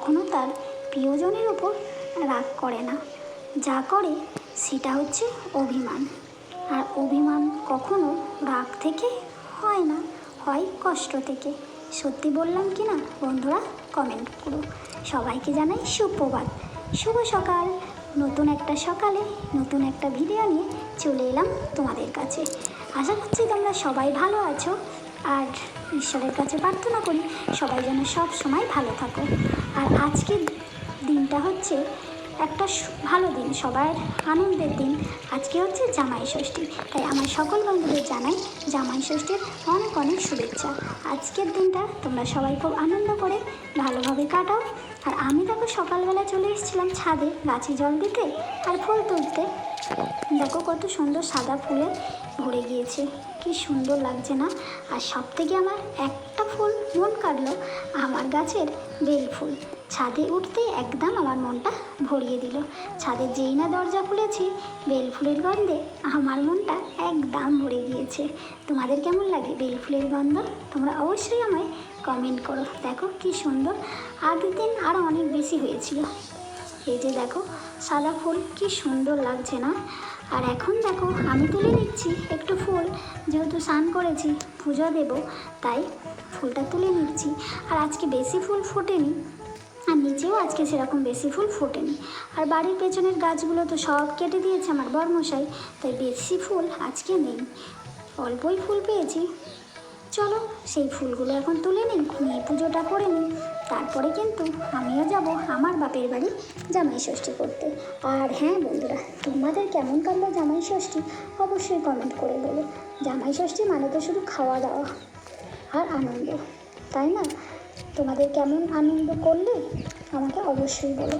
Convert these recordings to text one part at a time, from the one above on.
কখনো তার প্রিয়জনের ওপর রাগ করে না। যা করে, সেটা হচ্ছে অভিমান। আর অভিমান কখনো রাগ থেকে হয় না, হয় কষ্ট থেকে। সত্যি বললাম কি না, বন্ধুরা কমেন্ট করো। সবাইকে জানাই সুপ্রভাত। শুভ সকাল। নতুন একটা সকালে নতুন একটা ভিডিও নিয়ে চলে এলাম তোমাদের কাছে। আশা করছি তোমরা সবাই ভালো আছো। আর ঈশ্বরের কাছে প্রার্থনা করি, সবাই যেন সব সময় ভালো থাকো আর আজকের দিনটা হচ্ছে একটা ভালো দিন, সবার আনন্দের দিন। আজকে হচ্ছে জামাই ষষ্ঠী, তাই আমার সকল বন্ধুদের জানাই জামাই ষষ্ঠীর অনেক অনেক শুভেচ্ছা। আজকের দিনটা তোমরা সবাই খুব আনন্দ করে, ভালোভাবে কাটাও। আর আমি দেখো সকালবেলা চলে এসেছিলাম ছাদে গাছে জল দিতে আর ফুল তুলতে। দেখো কত সুন্দর সাদা ফুলে ভরে গিয়েছে। কি সুন্দর লাগছে না? আর সব থেকে আমার একটা ফুল মন কাটলো আমার গাছের বেল ফুল। ছাদে উঠতে একদম আমার মনটা ভরিয়ে দিল। ছাদে যেই না দরজা খুলেছি, বেল ফুলের গন্ধে আমার মনটা একদম ভরে গিয়েছে। তোমাদের কেমন লাগে বেল ফুলের গন্ধ? তোমরা অবশ্যই আমায় কমেন্ট করো। দেখো কি সুন্দর। আগের দিন আরও অনেক বেশি হয়েছিল। এই যে দেখো সাদা ফুল, কি সুন্দর লাগছে না? আর এখন দেখো, আমি তুলে নিচ্ছি একটু ফুল। যেহেতু স্নান করেছি, পুজো দেব, তাই ফুলটা তুলে নিচ্ছি। আর আজকে বেশি ফুল ফোটেনি। আর নিচেও আজকে সেরকম বেশি ফুল ফোটেনি। আর বাড়ির পেছনের গাছগুলো তো সব কেটে দিয়েছে আমার বর্মশাই, তাই বেশি ফুল আজকে নেই। অল্পই ফুল পেয়েছি। চলো, সেই ফুলগুলো এখন তুলে নিই, নিয়ে পুজোটা করে নিই। তারপরে কিন্তু আমিও যাব আমার বাপের বাড়ি জামাই ষষ্ঠী করতে। আর হ্যাঁ বন্ধুরা, তোমাদের কেমন কাটলো জামাই ষষ্ঠী? অবশ্যই কমেন্ট করে বলো। জামাই ষষ্ঠী মানে তো শুধু খাওয়া দাওয়া আর আনন্দ, তাই না? তোমাদের কেমন আনন্দ করলে? আমাকে অবশ্যই বলো।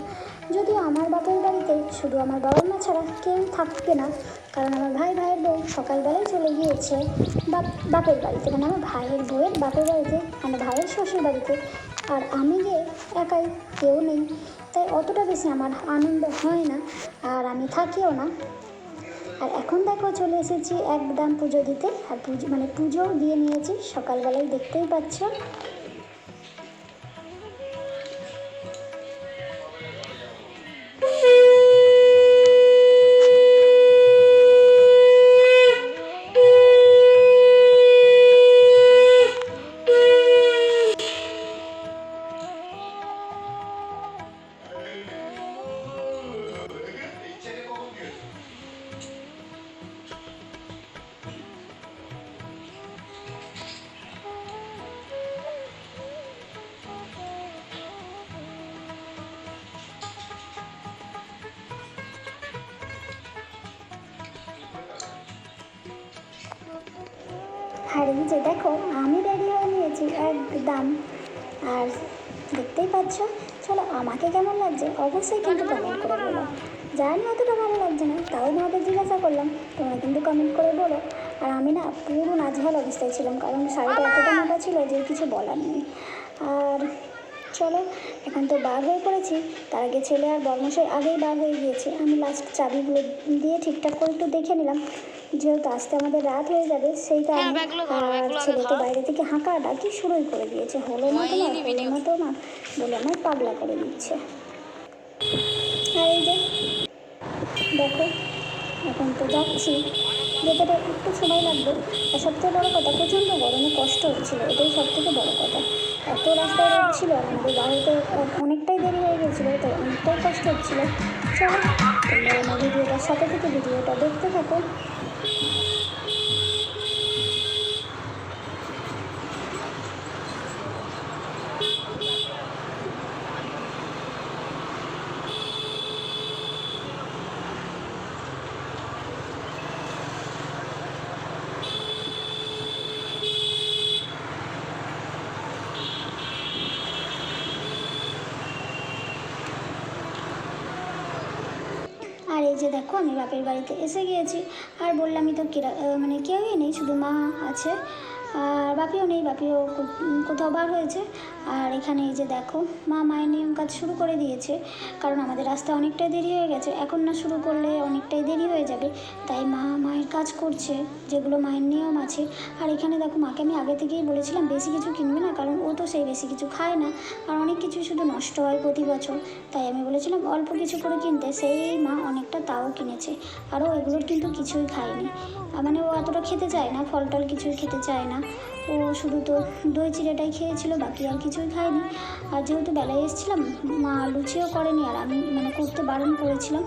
যদিও আমার বাপের বাড়িতে শুধু আমার বাবা মা ছাড়া কেউ থাকবে না, কারণ আমার ভাই ভাইয়ের বউ সকালবেলায় চলে গিয়েছে বাপ, বাপের বাড়িতে। মানে আমার ভাইয়ের বউয়ের বাপের বাড়িতে, আমার ভাইয়ের শ্বশুর বাড়িতে। আর আমি যে একাই কেউ নেই, তাই অতটা বেশি আমার আনন্দ হয় না, আর আমি থাকিও না। আর এখন দেখো চলে এসেছি একদম পুজো দিতে। আর পুজো মানে পুজো দিয়ে নিয়েছি। সকালবেলায় দেখতেই পাচ্ছ আর এই যে দেখো আমি রেডি হয়ে নিয়েছি একদম। আর দেখতেই পাচ্ছ? চলো আমাকে কেমন লাগছে? অবশ্যই কিন্তু কমেন্ট করে বলো। জানি অতটা ভালো লাগছে না তাও তোমাদের জিজ্ঞাসা করলাম তোমরা কিন্তু কমেন্ট করে বলো। আর আমি না পুরো নাজেহাল অবস্থায় ছিলাম কারণ শাড়িটা এতটা মোটা ছিল যে কিছু বলার নেই। আর চলো এখন তো বার হয়ে পড়েছি। তার আগে ছেলে আর বর্মশাই আগেই বার হয়ে গিয়েছে। আমি লাস্ট চাবিগুলো দিয়ে ঠিকঠাক করে একটু দেখে নিলাম। যেহেতু আসতে আমাদের রাত হয়ে যাবে সেই কারণে ব্যাগগুলো ছেলে তো বাইরে থেকে হাঁকা ডাকি শুরুই করে দিয়েছে। হলো না তোমার নিবি হলো না তোমার বলে আমার পাগলা করে দিচ্ছে। আর এই যে দেখো এখন তো যাচ্ছি। যেতে একটু সময় লাগবে। আর সবথেকে বড়ো কথা প্রচণ্ড গরমে কষ্ট হচ্ছিল এটাই সব থেকে বড়ো কথা। এত রাস্তায় ছিল আমাদের বাড়িতে অনেকটাই দেরি হয়ে গেছিল তাই অনেকটাই কষ্ট হচ্ছিল। চলো তোমরা ভিডিওটার সাথে থেকে ভিডিওটা দেখতে থাকো। যে দেখো, আমি বাপের বাড়িতে এসে গিয়েছি। আর বললামই তো মানে কেউই নেই, শুধু মা আছে। আর বাপিও নেই, বাপিও কোথাও বার হয়েছে। আর এখানে এই যে দেখো, মা মায়ের নিয়ম কাজ শুরু করে দিয়েছে। কারণ আমাদের রাস্তা অনেকটাই দেরি হয়ে গেছে। এখন না শুরু করলে অনেকটাই দেরি হয়ে যাবে। তাই মা মায়ের কাজ করছে, যেগুলো মায়ের নিয়ম আছে। আর এখানে দেখো, মাকে আমি আগে থেকেই বলেছিলাম, বেশি কিছু কিনবে না, কারণ ও তো সেই বেশি কিছু খায় না। আর অনেক কিছু শুধু নষ্ট হয় প্রতি বছর। তাই আমি বলেছিলাম, অল্প কিছু করে কিনতে। সেই মা অনেকটা তাও কিনেছে। আরও এগুলোর কিন্তু কিছুই খায়নি। মানে ও অতটা খেতে চায় না ফল টল কিছুই খেতে চায় না। ও শুধু তো দই চিড়েটাই খেয়েছিল, বাকি আর কিছুই খায়নি। আর যেহেতু বেলায় এসেছিলাম, মা লুচিও করেনি আর আমি মানে করতে বারণ করেছিলাম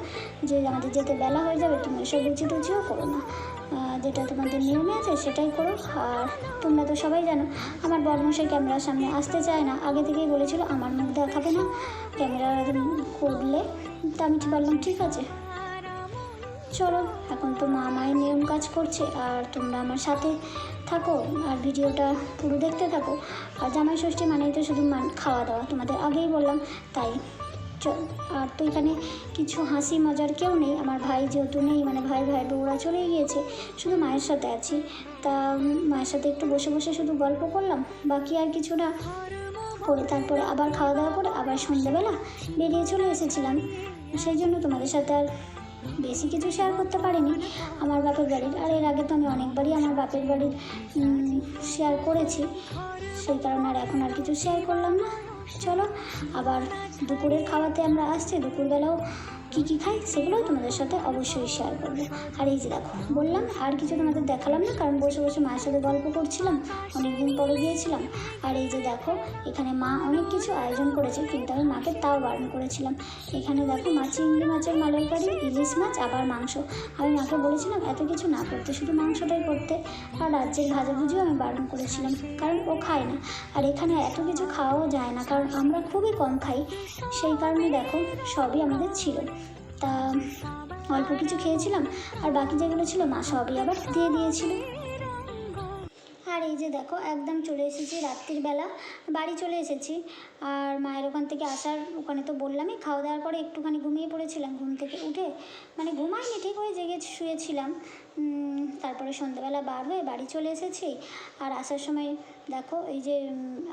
যে আমাদের যেতে বেলা হয়ে যাবে তুমি এসব লুচি টুচিও করো না। যেটা তোমাদের নিয়মে আছে সেটাই করো। আর তোমরা তো সবাই জানো, আমার বর্মশাই ক্যামেরার সামনে আসতে চায় না। আগে থেকেই বলেছিল, আমার মুখ দেখাবে না, ক্যামেরা করলে। তা আমি বললাম, ঠিক আছে। চলো, এখন তো মা মায়ের নিয়ম কাজ করছে, আর তোমরা আমার সাথে থাকো, আর ভিডিওটা পুরো দেখতে থাকো। আর জামাই ষষ্ঠী মানেই তো শুধু মান, খাওয়া দাওয়া, তোমাদের আগেই বললাম, তাই আর তো এখানে কিছু হাসি মজার কেউ নেই, আমার ভাই যেহেতু নেই মানে ভাই ভাই বউরা চলে গিয়েছে, শুধু মায়ের সাথে আছি। তা মায়ের সাথে একটু বসে বসে শুধু গল্প করলাম, বাকি আর কিছু না করে তারপরে আবার খাওয়া দাওয়া করে আবার সন্ধ্যেবেলা বেরিয়ে চলে এসেছিলাম। সেই জন্য তোমাদের সাথে আর বেশি কিছু শেয়ার করতে পারিনি আমার বাপের বাড়ির। আর এর আগে তো আমি অনেকবারই আমার বাপের বাড়ির শেয়ার করেছি। সেই কারণে আর এখন আর কিছু শেয়ার করলাম না। চলো, আবার দুপুরের খাওয়াতে আমরা আসছি। দুপুরবেলাও কী কী খাই সেগুলোও তোমাদের সাথে অবশ্যই শেয়ার করব। আর এই যে দেখো, বললাম আর কিছু তোমাদের দেখালাম না, কারণ বসে বসে মায়ের সাথে গল্প করছিলাম, অনেকদিন পরে গিয়েছিলাম। আর এই যে দেখো, এখানে মা অনেক কিছু আয়োজন করেছে, কিন্তু আমি মাকে তাও বারণ করেছিলাম। এখানে দেখো মা চিংড়ি মাছের মালাইকারি, ইলিশ মাছ, আবার মাংস। আমি মাকে বলেছিলাম, এত কিছু না করতে, শুধু মাংসটাই করতে। আর রাজ্যের ভাজাভুজিও আমি বারণ করেছিলাম, কারণ ও খায় না। আর এখানে এত কিছু খাওয়াও যায় না, কারণ আমরা খুবই কম খাই। সেই কারণে দেখো, সবই আমাদের ছিল। তা, অল্প কিছু খেয়েছিলাম, আর বাকি যেগুলো ছিল মা সবই আবার দিয়ে দিয়েছিল। আর এই যে দেখো, একদম চলে এসেছি রাত্রির বেলা, বাড়ি চলে এসেছি। আর মায়ের ওখান থেকে আসার, ওখানে তো বললামই, খাওয়া দাওয়ার পরে একটুখানি ঘুমিয়ে পড়েছিলাম ঘুম থেকে উঠে। মানে ঘুমাইনি, ঠিক হয়ে জেগে শুয়েছিলাম। তারপরে সন্ধ্যাবেলা বার হয়ে বাড়ি চলে এসেছি। আর আসার সময় দেখো, এই যে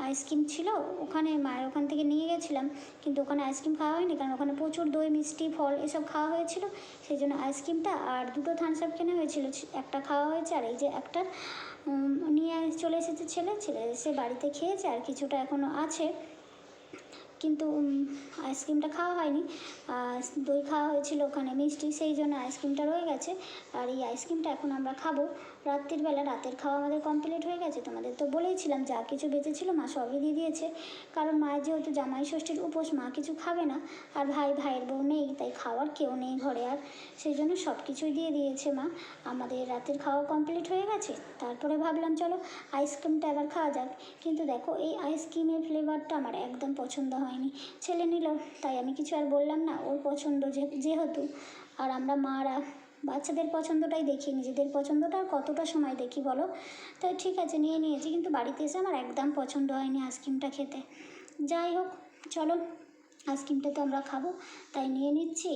আইসক্রিম ছিল, ওখানে মায়ের ওখান থেকে নিয়ে গেছিলাম, কিন্তু ওখানে আইসক্রিম খাওয়া হয়নি, কারণ ওখানে প্রচুর দই, মিষ্টি, ফল এসব খাওয়া হয়েছিল, সেই জন্য আইসক্রিমটা আর দুটো থামস আপ কেনা হয়েছিল একটা খাওয়া হয়েছে, আর এই যে একটা নিয়ে চলে এসেছে ছেলে ছেলে এসে বাড়িতে খেয়েছে, আর কিছুটা এখনও আছে, কিন্তু আইসক্রিমটা খাওয়া হয়নি দই খাওয়া হয়েছিল ওখানে মিষ্টি, সেই জন্য আইসক্রিমটা রয়ে গেছে, আর এই আইসক্রিমটা এখন আমরা খাব রাত্রির বেলা রাতের খাওয়া আমাদের কমপ্লিট হয়ে গেছে। তোমাদের তো বলেইছিলাম, যা কিছু বেঁচেছিল মা সবই দিয়ে দিয়েছে। কারণ মায়ের যেহেতু জামাই ষষ্ঠীর উপোস, মা কিছু খাবে না। আর ভাই, ভাইয়ের বউ নেই, তাই খাওয়ার কেউ নেই ঘরে আর। সেই জন্য সব কিছুই দিয়ে দিয়েছে মা। আমাদের রাতের খাওয়া কমপ্লিট হয়ে গেছে। তারপরে ভাবলাম, চলো আইসক্রিমটা এবার খাওয়া যাক। কিন্তু দেখো, এই আইসক্রিমের ফ্লেভারটা আমার একদম পছন্দ হয়নি। ছেলে নিল, তাই আমি কিছু আর বললাম না, ওর পছন্দ যেহেতু। আর আমরা মারা বাচ্চাদের পছন্দটাই দেখি নিজেদের পছন্দটা কতটা সময় দেখি বলো? তাই ঠিক আছে, নিয়ে নিয়েছি, কিন্তু বাড়িতে এসে আমার একদম পছন্দ হয়নি আইসক্রিমটা খেতে। যাই হোক, চলো, আইসক্রিমটা তো আমরা খাব, তাই নিয়ে নিচ্ছি।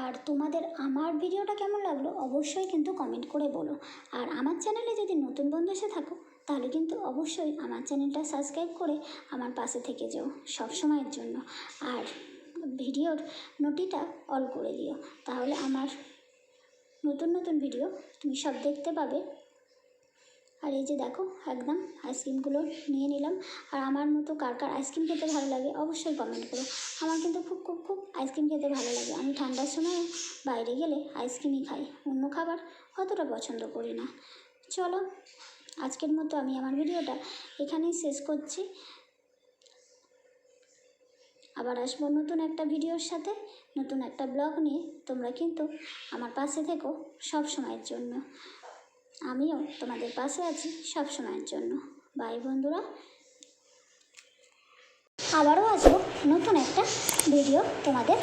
আর তোমাদের আমার ভিডিওটা কেমন লাগল অবশ্যই কিন্তু কমেন্ট করে বলো। আর আমার চ্যানেলে যদি নতুন বন্ধু এসে থাকো, তাহলে কিন্তু অবশ্যই আমার চ্যানেলটা সাবস্ক্রাইব করে আমার পাশে থেকে যেও সব সময়ের জন্য। আর ভিডিওর নোটিটা অল করে দিও, তাহলে আমার নতুন নতুন ভিডিও তুমি সব দেখতে পাবে। আর এই যে দেখো, একদম আইসক্রিমগুলো নিয়ে নিলাম। আর আমার মতো কার কার আইসক্রিম খেতে ভালো লাগে অবশ্যই কমেন্ট করো। আমার কিন্তু খুব খুব খুব আইসক্রিম খেতে ভালো লাগে। আমি ঠান্ডার সময় বাইরে গেলে আইসক্রিমই খাই। অন্য খাবার অতটা পছন্দ করি না। চলো, আজকের মতো আমি আমার ভিডিওটা এখানেই শেষ করছি। আবার আসব নতুন একটা ভিডিওর সাথে, নতুন একটা ব্লগ নিয়ে। তোমরা কিন্তু আমার পাশে থেকো সব সময়ের জন্য। আমিও তোমাদের পাশে আছি সব সময়ের জন্য। বাই বন্ধুরা। আবারও আসব নতুন একটা ভিডিও তোমাদের